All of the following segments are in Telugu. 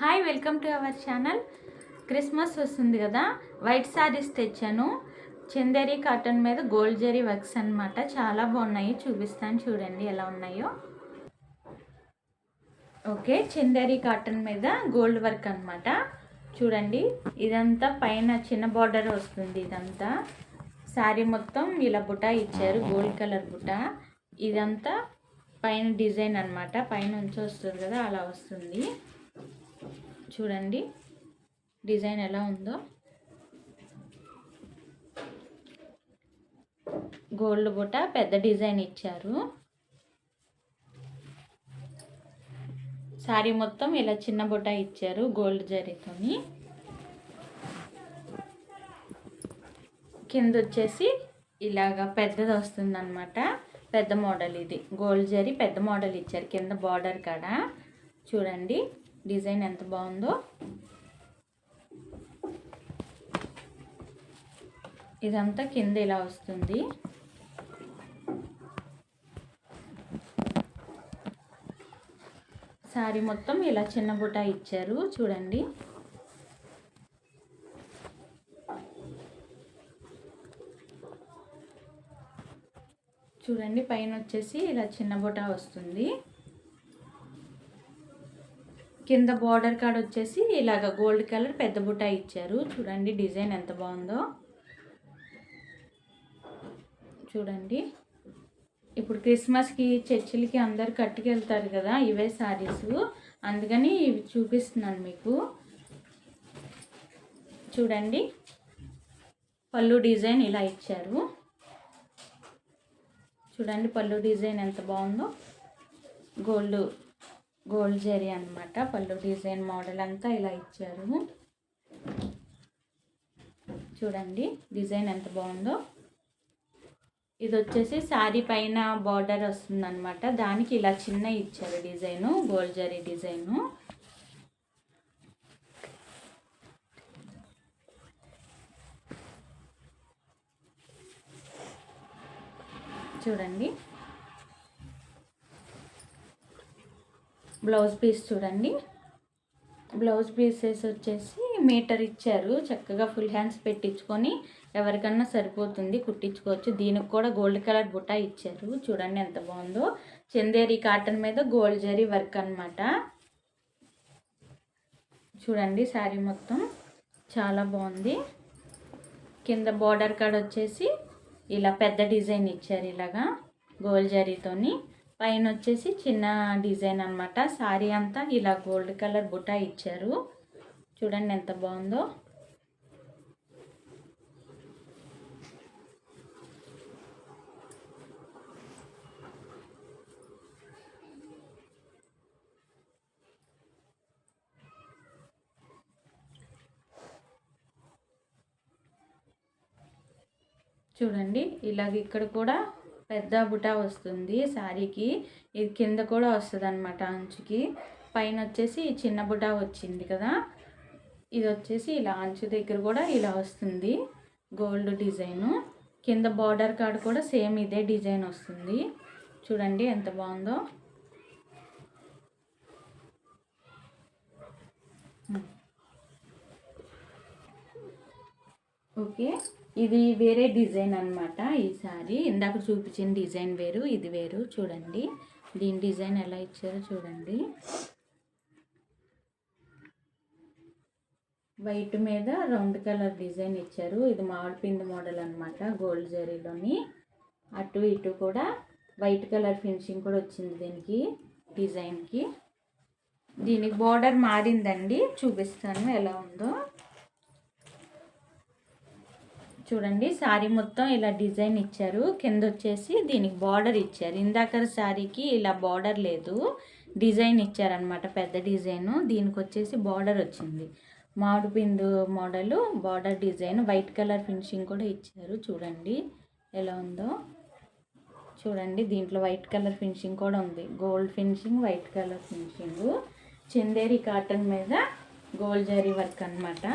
Hi welcome to our channel Christmas వస్తుంది కదా. వైట్ శారీస్ తెచ్చాను. చందేరి కాటన్ మీద గోల్డ్ జరీ వర్క్స్ అన్నమాట. చాలా బాగున్నాయి. చూపిస్తాను చూడండి ఎలా ఉన్నాయో. ఓకే చందేరి కాటన్ మీద గోల్డ్ వర్క్ అనమాట చూడండి ఇదంతా పైన చిన్న బార్డర్ వస్తుంది ఇదంతా. శారీ మొత్తం ఇలా బుట ఇచ్చారు గోల్డ్ కలర్ బుట. ఇదంతా పైన డిజైన్ అన్నమాట. పైన ఉంచి వస్తుంది కదా అలా వస్తుంది. చూడండి. డిజైన్ ఎలా ఉందో. గోల్డ్ బుట్ట పెద్ద డిజైన్ ఇచ్చారు. శారీ మొత్తం ఇలా చిన్న బుట్ట ఇచ్చారు గోల్డ్ జరీతోని. కింద వచ్చేసి ఇలాగా పెద్దది వస్తుందన్నమాట. పెద్ద మోడల్ ఇది. గోల్డ్ జరీ పెద్ద మోడల్ ఇచ్చారు. కింద బార్డర్ కాడ. చూడండి. డిజైన్ ఎంత బాగుందో. ఇదంతా కింద ఇలా వస్తుంది. శారీ మొత్తం ఇలా చిన్న బుట్ట ఇచ్చారు చూడండి. చూడండి పైన వచ్చేసి ఇలా చిన్న బుట్ట వస్తుంది. కింద బార్డర్ కార్డ్ వచ్చేసి ఇలాగ గోల్డ్ కలర్ పెద్ద బుట్ట ఇచ్చారు. చూడండి డిజైన్ ఎంత బాగుందో. చూడండి. ఇప్పుడు క్రిస్మస్కి చర్చిలకి అందరు కట్టుకెళ్తారు కదా ఇవే శారీస్ అందుకని ఇవి చూపిస్తున్నాను మీకు. చూడండి. పళ్ళు డిజైన్ ఇలా ఇచ్చారు. చూడండి పళ్ళు డిజైన్ ఎంత బాగుందో. గోల్డ్ గోల్డ్ జరీ అనమాట పళ్ళు డిజైన్ మోడల్ అంతా ఇలా ఇచ్చారు. చూడండి డిజైన్ ఎంత బాగుందో. ఇది వచ్చేసి శారీ పైన బార్డర్ వస్తుందన్నమాట. దానికి ఇలా చిన్న ఇచ్చారు డిజైను గోల్డ్ జరీ డిజైను. చూడండి బ్లౌజ్ పీస్ చూడండి. బ్లౌజ్ పీసెస్ వచ్చేసి మీటర్ ఇచ్చారు. చక్కగా ఫుల్ హ్యాండ్స్ పెట్టించుకొని ఎవరికన్నా సరిపోతుంది కుట్టించుకోవచ్చు. దీనికి కూడా గోల్డ్ కలర్ బుట్ట ఇచ్చారు. చూడండి ఎంత బాగుందో. చందేరి కాటన్ మీద గోల్డ్ జరీ వర్క్ అనమాట చూడండి శారీ మొత్తం. చాలా బాగుంది. కింద బార్డర్ కాడ వచ్చేసి ఇలా పెద్ద డిజైన్ ఇచ్చారు ఇలాగా గోల్డ్ జరీతోని. పైన వచ్చేసి చిన్న డిజైన్ అనమాట శారీ అంతా ఇలా గోల్డ్ కలర్ బుట్ట ఇచ్చారు. చూడండి ఎంత బాగుందో. చూడండి ఇలాగ ఇక్కడ కూడా పెద్ద బుటా వస్తుంది శారీకి. ఇది కింద కూడా వస్తుంది అనమాట అంచుకి. పైన వచ్చేసి చిన్న బుటా వచ్చింది కదా. ఇది వచ్చేసి ఇలా అంచు దగ్గర కూడా ఇలా వస్తుంది. Gold design. కింద బార్డర్ కార్డ్ కూడా సేమ్ ఇదే డిజైన్ వస్తుంది. చూడండి ఎంత బాగుందో. ఓకే. ఇది వేరే డిజైన్ అనమాట ఈ సారీ. ఇందాక చూపించిన డిజైన్ వేరు ఇది వేరు. చూడండి. దీని డిజైన్ ఎలా ఇచ్చారో చూడండి. వైట్ మీద రౌండ్ కలర్ డిజైన్ ఇచ్చారు. ఇది మామిడి పిండి మోడల్ అనమాట గోల్డ్ జరీలోని. అటు ఇటు కూడా వైట్ కలర్ ఫినిషింగ్ కూడా వచ్చింది దీనికి డిజైన్కి. దీనికి బార్డర్ మారిందండి. చూపిస్తాను ఎలా ఉందో. చూడండి శారీ మొత్తం ఇలా డిజైన్ ఇచ్చారు. కింద వచ్చేసి దీనికి బార్డర్ ఇచ్చారు. ఇందాక శారీకి ఇలా బార్డర్ లేదు. డిజైన్ ఇచ్చారనమాట పెద్ద డిజైను. దీనికి వచ్చేసి బార్డర్ వచ్చింది. మామిడి పిండు model border design white colour finishing కూడా ఇచ్చారు. చూడండి ఎలా ఉందో. చూడండి దీంట్లో వైట్ కలర్ ఫినిషింగ్ కూడా ఉంది. Gold finishing white colour finishing. Chanderi cotton మీద గోల్డ్ జరీ వర్క్ అనమాట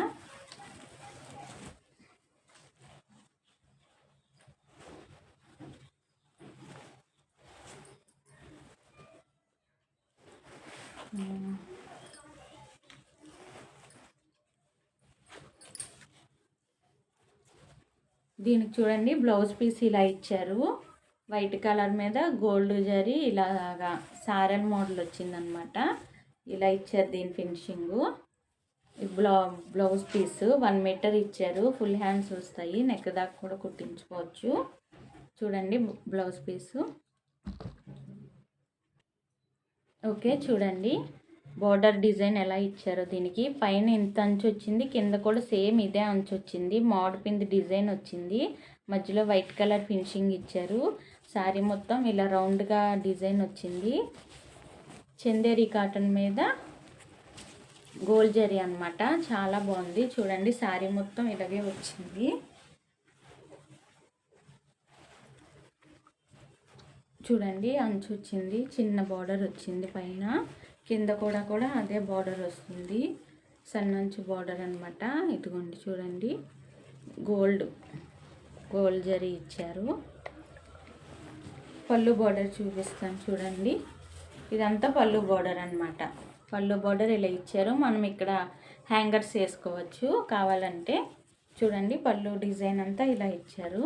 దీనికి చూడండి బ్లౌజ్ పీస్ ఇలా ఇచ్చారు. వైట్ కలర్ మీద గోల్డ్ జరీ ఇలాగా సారల్ మోడల్ వచ్చిందనమాట. ఇలా ఇచ్చారు దీని finishing. బ్లౌ blouse piece one metre ఇచ్చారు. ఫుల్ హ్యాండ్స్ వస్తాయి. నెక్ దాకా కూడా కుట్టించుకోవచ్చు. చూడండి బ్లౌజ్ పీసు. ఓకే చూడండి. బార్డర్ డిజైన్ ఎలా ఇచ్చారో దీనికి. పైన ఇంత అంచు వచ్చింది కింద కూడా సేమ్ ఇదే అంచు వచ్చింది. పింది డిజైన్ వచ్చింది. మధ్యలో వైట్ కలర్ ఫినిషింగ్ ఇచ్చారు. శారీ మొత్తం ఇలా రౌండ్గా డిజైన్ వచ్చింది. చందేరి కాటన్ మీద గోల్డ్ జరీ అనమాట చాలా బాగుంది. చూడండి శారీ మొత్తం ఇలాగే వచ్చింది. చూడండి అంచు వచ్చింది. చిన్న బార్డర్ వచ్చింది పైన. కింద కూడా కూడా అదే బార్డర్ వస్తుంది. సన్నంచు బార్డర్ అనమాట ఇదిగోండి చూడండి. గోల్డ్ గోల్డ్ జరీ ఇచ్చారు. పళ్ళు బార్డర్ చూపిస్తాను చూడండి. ఇదంతా పళ్ళు బార్డర్ అనమాట పళ్ళు బార్డర్ ఇలా ఇచ్చారు. మనం ఇక్కడ హ్యాంగర్స్ వేసుకోవచ్చు. కావాలంటే చూడండి పళ్ళు డిజైన్ అంతా ఇలా ఇచ్చారు.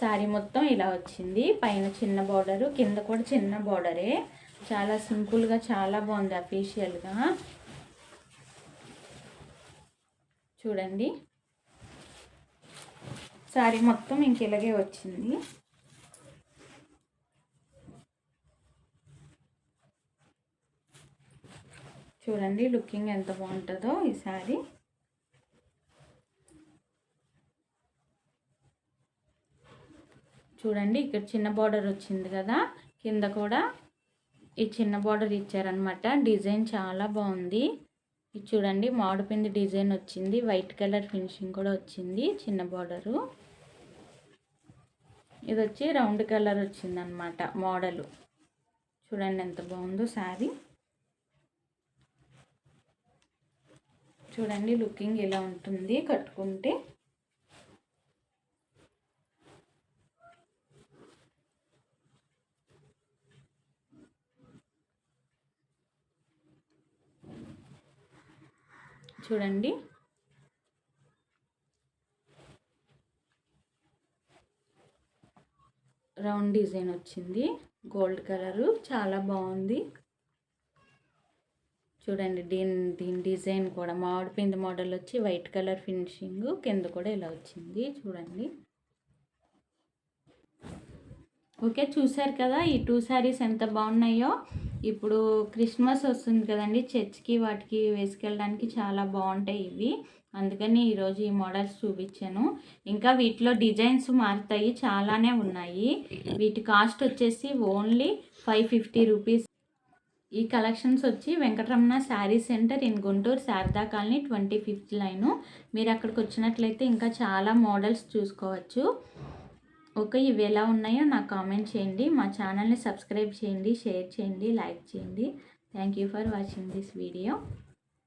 శారీ మొత్తం ఇలా వచ్చింది. పైన చిన్న బార్డరు కింద కూడా చిన్న బార్డరే చాలా సింపుల్గా చాలా బాగుంది అఫీషియల్గా చూడండి. శారీ మొత్తం ఇంక ఇలాగే వచ్చింది. చూడండి లుకింగ్ ఎంత బాగుంటుందో ఈ శారీ చూడండి ఇక్కడ చిన్న బార్డర్ వచ్చింది కదా కింద కూడా ఈ చిన్న బార్డర్ ఇచ్చారనమాట డిజైన్ చాలా బాగుంది. ఇది చూడండి మామిడిపిండి డిజైన్ వచ్చింది. వైట్ కలర్ ఫినిషింగ్ కూడా వచ్చింది చిన్న బార్డరు. ఇది వచ్చి రౌండ్ కలర్ వచ్చింది అనమాట మోడలు. చూడండి ఎంత బాగుందో శారీ. చూడండి లుకింగ్ ఇలా ఉంటుంది కట్టుకుంటే. చూడండి. రౌండ్ డిజైన్ వచ్చింది. Gold colour. చాలా బాగుంది. చూడండి దీని దీని డిజైన్ కూడా మామిడి పిండి మోడల్ వచ్చి వైట్ కలర్ ఫినిషింగ్. కింద కూడా ఇలా వచ్చింది. చూడండి. ఓకే చూసారు కదా ఈ టూ శారీస్ ఎంత బాగున్నాయో. ఇప్పుడు క్రిస్మస్ వస్తుంది కదండి చర్చ్కి వాటికి వేసుకెళ్ళడానికి చాలా బాగుంటాయి ఇవి. అందుకని ఈరోజు ఈ మోడల్స్ చూపించాను. ఇంకా వీటిలో డిజైన్స్ మారుతాయి చాలానే ఉన్నాయి. వీటి కాస్ట్ వచ్చేసి ఓన్లీ ఫైవ్ ఫిఫ్టీ రూపీస్. ఈ కలెక్షన్స్ వచ్చి Venkataramana sari centre in Guntur Sharada colony twenty fifth line. మీరు అక్కడికి వచ్చినట్లయితే ఇంకా చాలా మోడల్స్ చూసుకోవచ్చు. ఓకే ఇవి ఎలా ఉన్నాయో నాకు కామెంట్ చేయండి. మా ఛానల్ని సబ్స్క్రైబ్ చేయండి షేర్ చేయండి లైక్ చేయండి. Thank you for watching this video.